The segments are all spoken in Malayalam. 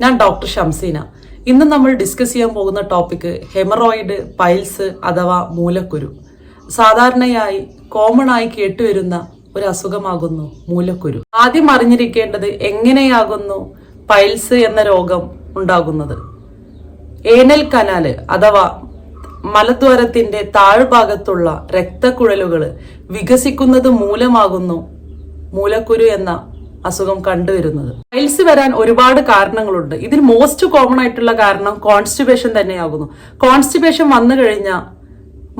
ഞാൻ ഡോക്ടർ ഷംസീന. ഇന്ന് നമ്മൾ ഡിസ്കസ് ചെയ്യാൻ പോകുന്ന ടോപ്പിക് ഹെമറോയിഡ് പൈൽസ് അഥവാ മൂലക്കുരു. സാധാരണയായി കോമൺ ആയി കേട്ടുവരുന്ന ഒരു അസുഖമാകുന്നു മൂലക്കുരു. ആദ്യം അറിഞ്ഞിരിക്കേണ്ടത് എങ്ങനെയാകുന്നു പൈൽസ് എന്ന രോഗം ഉണ്ടാകുന്നത്? ഏനൽ കനാല് അഥവാ മലദ്വാരത്തിന്റെ താഴ്ഭാഗത്തുള്ള രക്തക്കുഴലുകൾ വികസിക്കുന്നത് മൂലമാകുന്നു മൂലക്കുരു എന്ന അസുഖം കണ്ടുവരുന്നത്. പൈൽസ് വരാൻ ഒരുപാട് കാരണങ്ങളുണ്ട്. ഇതിൽ മോസ്റ്റ് കോമൺ ആയിട്ടുള്ള കാരണം കോൺസ്റ്റിബേഷൻ തന്നെയാകുന്നു. കോൺസ്റ്റിബേഷൻ വന്നു കഴിഞ്ഞാൽ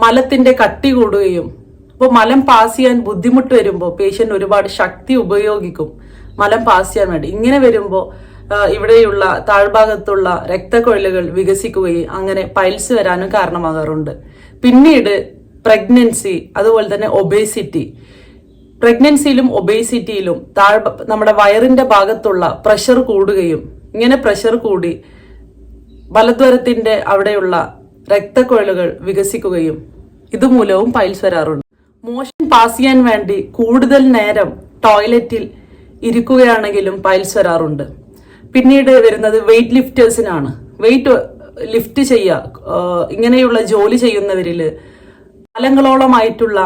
മലത്തിന്റെ കട്ടി കൂടുകയും അപ്പോൾ മലം പാസ് ചെയ്യാൻ ബുദ്ധിമുട്ട് വരുമ്പോൾ പേഷ്യന്റ് ഒരുപാട് ശക്തി ഉപയോഗിക്കും. മലം പാസ് ചെയ്യാൻ വേണ്ടി. ഇങ്ങനെ വരുമ്പോൾ ഇവിടെയുള്ള താഴ്ഭാഗത്തുള്ള രക്തക്കൊഴലുകൾ വികസിക്കുകയും അങ്ങനെ പൈൽസ് വരാനും കാരണമാകാറുണ്ട്. പിന്നീട് പ്രഗ്നൻസി അതുപോലെ തന്നെ ഒബേസിറ്റി പ്രഗ്നൻസിയിലും ഒബേസിറ്റിയിലും താഴ് നമ്മുടെ വയറിന്റെ ഭാഗത്തുള്ള പ്രഷർ കൂടുകയും ഇങ്ങനെ പ്രഷർ കൂടി വലദ്വാരത്തിന്റെ അവിടെയുള്ള രക്തക്കൊഴലുകൾ വികസിക്കുകയും ഇതുമൂലവും പൈൽസ് വരാറുണ്ട്. മോഷൻ പാസ് ചെയ്യാൻ വേണ്ടി കൂടുതൽ നേരം ടോയ്ലറ്റിൽ ഇരിക്കുകയാണെങ്കിലും പൈൽസ് വരാറുണ്ട്. പിന്നീട് വരുന്നത് വെയിറ്റ് ലിഫ്റ്റേഴ്സിനാണ് വെയിറ്റ് ലിഫ്റ്റ് ചെയ്യുക ഇങ്ങനെയുള്ള ജോലി ചെയ്യുന്നവരിൽ കാലങ്ങളോളമായിട്ടുള്ള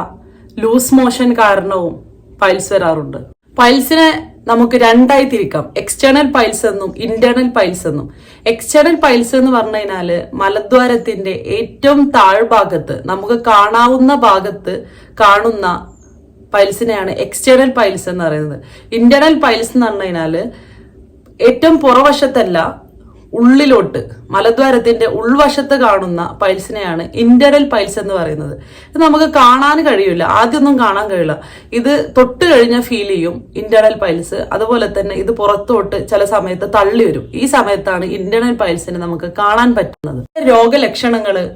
ലൂസ് മോഷൻ കാരണവും പൈൽസ് വരാറുണ്ട്. പൈൽസിനെ നമുക്ക് രണ്ടായി തിരിക്കാം. എക്സ്റ്റേണൽ പൈൽസ് എന്നും ഇന്റേണൽ പൈൽസ് എന്നും. എക്സ്റ്റേണൽ പൈൽസ് എന്ന് പറഞ്ഞു കഴിഞ്ഞാൽ മലദ്വാരത്തിന്റെ ഏറ്റവും താഴ്ഭാഗത്ത് നമുക്ക് കാണാവുന്ന ഭാഗത്ത് കാണുന്ന പൈൽസിനെയാണ് എക്സ്റ്റേണൽ പൈൽസ് എന്ന് പറയുന്നത്. ഇന്റേണൽ പൈൽസ് എന്ന് പറഞ്ഞു കഴിഞ്ഞാൽ ഏറ്റവും പുറവശത്തല്ല ഉള്ളിലോട്ട് മലദ്വാരത്തിന്റെ ഉൾവശത്ത് കാണുന്ന പൈൽസിനെയാണ് ഇന്റരൽ പൈൽസ് എന്ന് പറയുന്നത്. ഇത് നമുക്ക് കാണാൻ കഴിയില്ല ആദ്യമൊന്നും കാണാൻ കഴിയില്ല. ഇത് തൊട്ട് കഴിഞ്ഞ ഫീൽ ചെയ്യും ഇന്റേണൽ പൈൽസ്. അതുപോലെ തന്നെ ഇത് പുറത്തോട്ട് ചില സമയത്ത് തള്ളി വരും. ഈ സമയത്താണ് ഇന്റേണൽ പൈൽസിനെ നമുക്ക് കാണാൻ പറ്റുന്നത്. രോഗലക്ഷണങ്ങൾ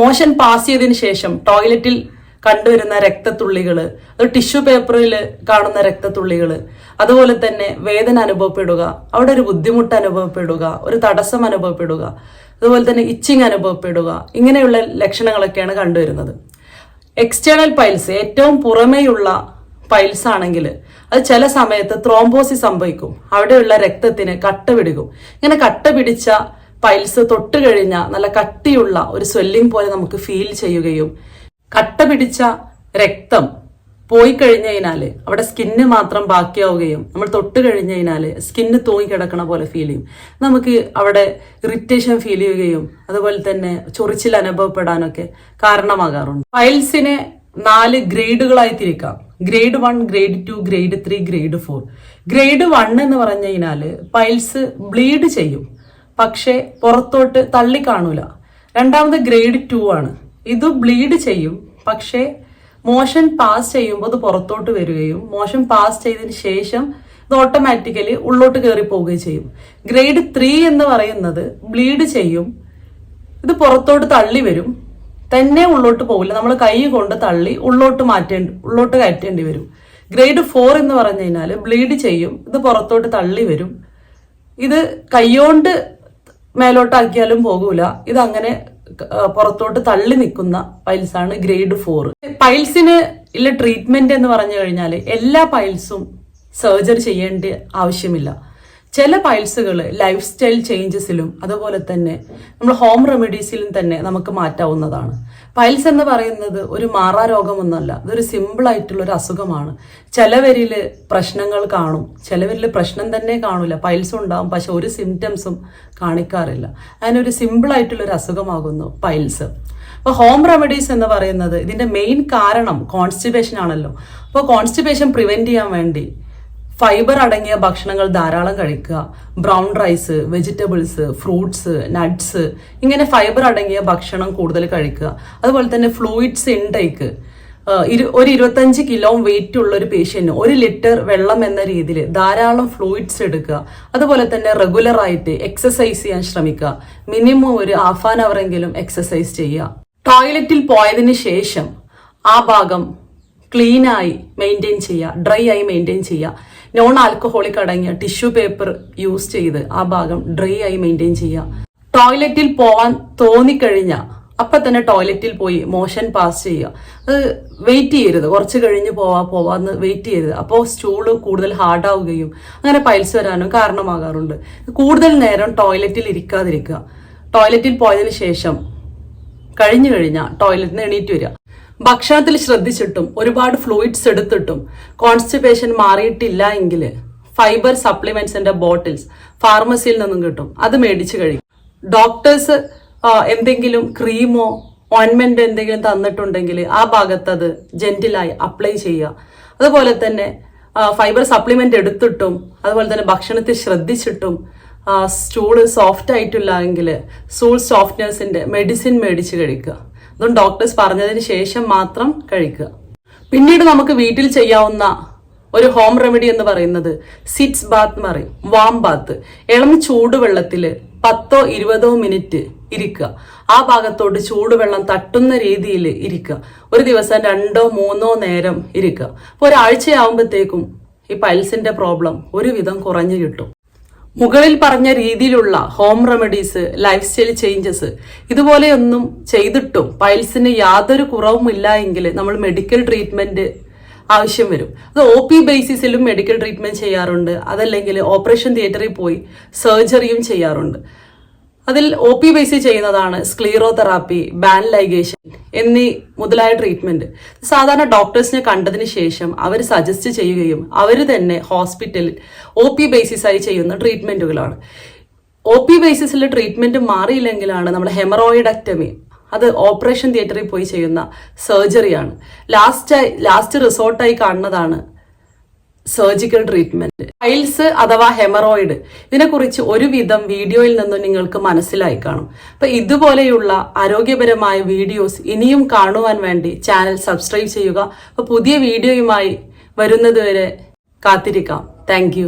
മോശൻ പാസ് ചെയ്തതിന് ശേഷം ടോയ്ലറ്റിൽ കണ്ടുവരുന്ന രക്തത്തുള്ളികൾ അത് ടിഷ്യൂ പേപ്പറിൽ കാണുന്ന രക്തത്തുള്ളികൾ അതുപോലെ തന്നെ വേദന അനുഭവപ്പെടുക അവിടെ ഒരു ബുദ്ധിമുട്ട് അനുഭവപ്പെടുക ഒരു തടസ്സം അനുഭവപ്പെടുക അതുപോലെ തന്നെ ഇച്ചിങ് അനുഭവപ്പെടുക ഇങ്ങനെയുള്ള ലക്ഷണങ്ങളൊക്കെയാണ് കണ്ടുവരുന്നത്. എക്സ്റ്റേണൽ പൈൽസ് ഏറ്റവും പുറമേയുള്ള പൈൽസ് ആണെങ്കിൽ അത് ചില സമയത്ത് ത്രോംബോസിസ് സംഭവിക്കും. അവിടെയുള്ള രക്തത്തിന് കട്ട പിടിക്കും. ഇങ്ങനെ കട്ട പിടിച്ച പൈൽസ് തൊട്ട് കഴിഞ്ഞാൽ നല്ല കട്ടിയുള്ള ഒരു സ്വെല്ലിംഗ് പോലെ നമുക്ക് ഫീൽ ചെയ്യുകയും കട്ട പിടിച്ച രക്തം പോയി കഴിഞ്ഞു കഴിഞ്ഞാൽ അവിടെ സ്കിന്ന് മാത്രം ബാക്കിയാവുകയും നമ്മൾ തൊട്ട് കഴിഞ്ഞു കഴിഞ്ഞാൽ സ്കിന്ന് തൂങ്ങിക്കിടക്കണ പോലെ ഫീൽ ചെയ്യും. നമുക്ക് അവിടെ ഇറിറ്റേഷൻ ഫീൽ ചെയ്യുകയും അതുപോലെ തന്നെ ചൊറിച്ചിൽ അനുഭവപ്പെടാനൊക്കെ കാരണമാകാറുണ്ട്. ഫയൽസിനെ നാല് ഗ്രേഡുകളായി തിരിക്കാം. Grade one grade two grade three grade four. Grade one എന്ന് പറഞ്ഞു പൈൽസ് ബ്ലീഡ് ചെയ്യും. പക്ഷേ പുറത്തോട്ട് തള്ളി കാണൂല. രണ്ടാമത് ഗ്രേഡ് ടു ആണ്. ഇത് ബ്ലീഡ് ചെയ്യും. പക്ഷേ മോഷൻ പാസ് ചെയ്യുമ്പോൾ അത് പുറത്തോട്ട് വരികയും മോഷൻ പാസ് ചെയ്തതിന് ശേഷം ഇത് ഓട്ടോമാറ്റിക്കലി ഉള്ളോട്ട് കയറി പോവുകയും ചെയ്യും. ഗ്രേഡ് ത്രീ എന്ന് പറയുന്നത് ബ്ലീഡ് ചെയ്യും. ഇത് പുറത്തോട്ട് തള്ളി വരും. തന്നെ ഉള്ളോട്ട് പോകില്ല നമ്മൾ കൈ കൊണ്ട് തള്ളി ഉള്ളോട്ട് മാറ്റേണ്ടി ഉള്ളോട്ട് കയറ്റേണ്ടി വരും. ഗ്രേഡ് ഫോർ എന്ന് പറഞ്ഞു കഴിഞ്ഞാൽ ബ്ലീഡ് ചെയ്യും. ഇത് പുറത്തോട്ട് തള്ളി വരും. ഇത് കൈയോണ്ട് മേലോട്ടാക്കിയാലും പോകൂല. ഇത് അങ്ങനെ പുറത്തോട്ട് തള്ളി നിൽക്കുന്ന പൈൽസാണ് ഗ്രേഡ് ഫോർ. പൈൽസിന് ഉള്ള ട്രീറ്റ്മെന്റ് എന്ന് പറഞ്ഞു കഴിഞ്ഞാൽ എല്ലാ പൈൽസും സർജറി ചെയ്യേണ്ട ആവശ്യമില്ല. ചില പൈൽസുകൾ ലൈഫ് സ്റ്റൈൽ ചേഞ്ചസിലും അതുപോലെ തന്നെ നമ്മൾ ഹോം റെമഡീസിലും തന്നെ നമുക്ക് മാറ്റാവുന്നതാണ്. പൈൽസ് എന്ന് പറയുന്നത് ഒരു മാറാ രോഗമൊന്നുമല്ല ഇതൊരു സിമ്പിൾ ആയിട്ടുള്ള ഒരു അസുഖമാണ്. ചിലവരിൽ പ്രശ്നങ്ങൾ കാണും ചിലവരിൽ പ്രശ്നം തന്നെ കാണില്ല. പൈൽസ് ഉണ്ടാവും പക്ഷെ ഒരു സിംറ്റംസും കാണിക്കാറില്ല. അതിനൊരു ഒരു അസുഖമാകുന്നു പൈൽസ് അപ്പോൾ ഹോം റെമഡീസ് എന്ന് പറയുന്നത് ഇതിന്റെ മെയിൻ കാരണം കോൺസ്റ്റിപേഷൻ ആണല്ലോ. അപ്പോൾ കോൺസ്റ്റിപേഷൻ പ്രിവെന്റ് ചെയ്യാൻ വേണ്ടി ഫൈബർ അടങ്ങിയ ഭക്ഷണങ്ങൾ ധാരാളം കഴിക്കുക. Brown rice vegetables fruits nuts ഇങ്ങനെ ഫൈബർ അടങ്ങിയ ഭക്ഷണം കൂടുതൽ കഴിക്കുക. അതുപോലെ തന്നെ ഫ്ലൂയിഡ്സ് ഇൻടേക്ക് ഒരു ഇരുപത്തഞ്ച് കിലോ വെയിറ്റ് ഉള്ള ഒരു പേഷ്യന് ഒരു ലിറ്റർ വെള്ളം എന്ന രീതിയിൽ ധാരാളം ഫ്ലൂയിഡ്സ് എടുക്കുക. അതുപോലെ തന്നെ റെഗുലർ ആയിട്ട് എക്സസൈസ് ചെയ്യാൻ ശ്രമിക്കുക. മിനിമം ഒരു ഹാഫ് ആൻ അവർ എങ്കിലും എക്സസൈസ് ചെയ്യുക. ടോയ്ലറ്റിൽ പോയതിന് ശേഷം ആ ഭാഗം ക്ലീനായി മെയിന്റെയിൻ ചെയ്യുക. ഡ്രൈ ആയി മെയിന്റെയിൻ ചെയ്യുക. നോൺ ആൽക്കഹോളിക് അടങ്ങിയ ടിഷ്യൂ പേപ്പർ യൂസ് ചെയ്ത് ആ ഭാഗം ഡ്രൈ ആയി മെയിന്റെയിൻ ചെയ്യുക. ടോയ്ലറ്റിൽ പോവാൻ തോന്നിക്കഴിഞ്ഞാൽ അപ്പൊ തന്നെ ടോയ്ലറ്റിൽ പോയി മോഷൻ പാസ് ചെയ്യുക. അത് വെയിറ്റ് ചെയ്യരുത്. കുറച്ച് കഴിഞ്ഞ് പോവാ പോവാന്ന് വെയിറ്റ് ചെയ്യരുത്. അപ്പോൾ സ്റ്റൂൾ കൂടുതൽ ഹാർഡാവുകയും അങ്ങനെ പൈൽസ് വരാനും കാരണമാകാറുണ്ട്. കൂടുതൽ നേരം ടോയ്ലറ്റിൽ ഇരിക്കാതിരിക്കുക. ടോയ്ലറ്റിൽ പോയതിന് ശേഷം കഴിഞ്ഞു കഴിഞ്ഞാൽ ടോയ്ലറ്റിൽ നിന്ന് എണീറ്റ് വരിക. ഭക്ഷണത്തിൽ ശ്രദ്ധിച്ചിട്ടും ഒരുപാട് ഫ്ലൂയിഡ്സ് എടുത്തിട്ടും കോൺസ്റ്റിപ്പേഷൻ മാറിയിട്ടില്ല എങ്കിൽ ഫൈബർ സപ്ലിമെന്റ്സിന്റെ ബോട്ടിൽസ് ഫാർമസിയിൽ നിന്നും കിട്ടും. അത് മേടിച്ച് കഴിക്കും. ഡോക്ടേഴ്സ് എന്തെങ്കിലും ക്രീമോ ഓയിൻമെന്റ് എന്തെങ്കിലും തന്നിട്ടുണ്ടെങ്കിൽ ആ ഭാഗത്ത് അത് ജെന്റിലായി അപ്ലൈ ചെയ്യുക. അതുപോലെ തന്നെ ഫൈബർ സപ്ലിമെന്റ് എടുത്തിട്ടും അതുപോലെ തന്നെ ഭക്ഷണത്തിൽ ശ്രദ്ധിച്ചിട്ടും സ്റ്റൂൾ സോഫ്റ്റ് ആയിട്ടില്ല എങ്കിൽ സ്റ്റൂൾ സോഫ്റ്റ്നെസിന്റെ മെഡിസിൻ മേടിച്ച് കഴിക്കുക. അതും ഡോക്ടേഴ്സ് പറഞ്ഞതിന് ശേഷം മാത്രം കഴിക്കുക. പിന്നീട് നമുക്ക് വീട്ടിൽ ചെയ്യാവുന്ന ഒരു ഹോം റെമഡി എന്ന് പറയുന്നത് സിറ്റ്സ് ബാത്ത് എന്ന് പറയും. വാം ബാത്ത് ഇളം ചൂടുവെള്ളത്തിൽ പത്തോ ഇരുപതോ മിനിറ്റ് ഇരിക്കുക. ആ ഭാഗത്തോട്ട് ചൂടുവെള്ളം തട്ടുന്ന രീതിയിൽ ഇരിക്കുക. ഒരു ദിവസം രണ്ടോ മൂന്നോ നേരം ഇരിക്കുക. അപ്പോൾ ഒരാഴ്ചയാവുമ്പോഴത്തേക്കും ഈ പൈൽസിന്റെ പ്രോബ്ലം ഒരുവിധം കുറഞ്ഞു കിട്ടും. മുകളിൽ പറഞ്ഞ രീതിയിലുള്ള home remedies lifestyle changes ഇതുപോലെയൊന്നും ചെയ്തിട്ടും പൈൽസിന് യാതൊരു കുറവുമില്ല എങ്കിൽ നമ്മൾ മെഡിക്കൽ ട്രീറ്റ്മെന്റ് ആവശ്യം വരും. അത് ഒ പി ബേസിസിലും മെഡിക്കൽ ട്രീറ്റ്മെന്റ് ചെയ്യാറുണ്ട്. അതല്ലെങ്കിൽ ഓപ്പറേഷൻ തിയേറ്ററിൽ പോയി സർജറിയും ചെയ്യാറുണ്ട്. അതിൽ ഒ പി ബേസിൽ ചെയ്യുന്നതാണ് സ്ക്ലീറോതെറാപ്പി ബാൻ ലൈഗേഷൻ എന്നീ മുതലായ ട്രീറ്റ്മെന്റ് സാധാരണ ഡോക്ടേഴ്സിനെ കണ്ടതിന് ശേഷം അവർ സജസ്റ്റ് ചെയ്യുകയും അവർ തന്നെ ഹോസ്പിറ്റലിൽ ഒ പി ബേസിസായി ചെയ്യുന്ന ട്രീറ്റ്മെന്റുകളാണ് ഒ പി ബേസിസിൽ ട്രീറ്റ്മെന്റ് മാറിയില്ലെങ്കിലാണ് നമ്മുടെ ഹെമറോയിഡക്ടമി അത് ഓപ്പറേഷൻ തിയേറ്ററിൽ പോയി ചെയ്യുന്ന സർജറിയാണ് ലാസ്റ്റ് ലാസ്റ്റ് റിസോർട്ടായി കാണുന്നതാണ് സർജിക്കൽ ട്രീറ്റ്മെന്റ് ഫൈൽസ് അഥവാ ഹെമറോയിഡ് ഇതിനെക്കുറിച്ച് ഒരുവിധം വീഡിയോയിൽ നിന്നും നിങ്ങൾക്ക് മനസ്സിലായി കാണും. അപ്പൊ ഇതുപോലെയുള്ള ആരോഗ്യപരമായ വീഡിയോസ് ഇനിയും കാണുവാൻ വേണ്ടി ചാനൽ സബ്സ്ക്രൈബ് ചെയ്യുക. അപ്പൊ പുതിയ വീഡിയോയുമായി വരുന്നതുവരെ കാത്തിരിക്കാം. താങ്ക്